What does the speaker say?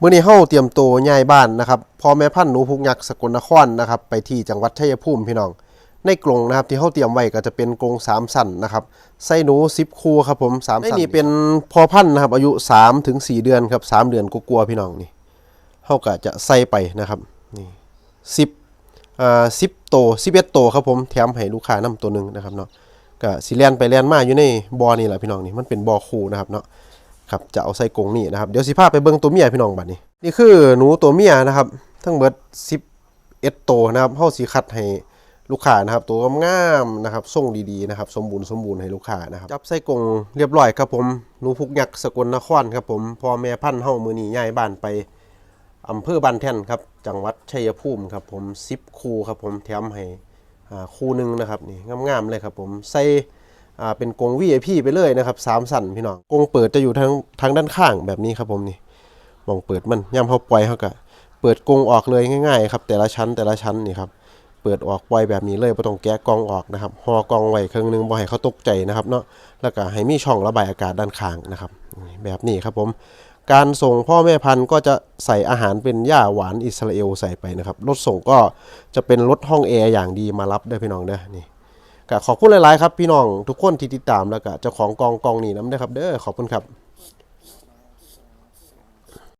มื้อนี้เฮาเตรียมตัวย้ายบ้านนะครับพ่อแม่พันธุ์หนูพุกยักษ์สกลนครนะครับไปที่จังหวัดชัยภูมิพี่น้อง ในกรงนะครับที่เฮาเตรียมไว้ก็จะเป็นกรงสามสันนะครับไส้หนู10คู่ครับผมสามสันนี่เป็นพ่อพันธุ์นะครับอายุ3ถึง4เดือนครับสามเดือนกลัวๆพี่น้องนี่เฮาก็จะใส่ไปนะครับนี่10อ่า10โต11โตครับผมแถมให้ลูกค้านํตัวหนึ่งนะครับเนาะก็สิแล่นไปแล่นมาอยู่ในบ่อนี่แหละพี่น้องนี่มันเป็นบ่อคูนะครับเนาะ ครับจะเอาใส่กรงนี่นะครับเดี๋ยวสิพาไปเบิ่งตัวเมียพี่น้องบัดนี้นี่คือหนูตัวเมียนะครับ ทั้งเบิด11ตัวนะครับเฮาสิคัดให้ลูกค้านะครับ ตัวงามๆนะครับทรงดีๆนะครับ สมบูรณ์สมบูรณ์ให้ลูกค้านะครับจับใส่กรงเรียบร้อยครับผมหนูพุกยักษ์สกลนครครับผมพ่อแม่พันธุ์เฮามื้อนี้ย้ายบ้านไปอำเภอบ้านแท่นครับ จังหวัดชัยภูมิครับผม10คูครับผมแถมให้อ่าคู่หนึงนะครับนี่งามๆเลยครับผมใส่ อ่าเป็นกรง VIP ไปเลยนะครับสามสันพี่น้องกรงเปิดจะอยู่ทางทางด้านข้างแบบนี้ครับผมนี่มองเปิดมันย่ำเขาปล่อยเขาก็เปิดกรงออกเลยง่ายๆครับแต่ละชั้นแต่ละชั้นนี่ครับเปิดออกปล่อยแบบนี้เลยไม่ต้องแกะกรองออกนะครับหอกรองไว้ครึ่งหนึงบ่ให้เขาตกใจนะครับเนาะแล้วก็ให้มีช่องระบายอากาศด้านข้างนะครับ แบบนี้ครับผมการส่งพ่อแม่พันธุ์ก็จะใส่อาหารเป็นหญ้าหวานอิสราเอลใส่ไปนะครับรถส่งก็จะเป็นรถห้องแอร์อย่างดีมารับเด้พี่น้องเด้อนี่ ก็ขอบคุณหลายๆครับพี่น้องทุกคนที่ติดตามแล้วก็เจ้าของกองกองนี้น้ำนะครับเด้อขอบคุณครับ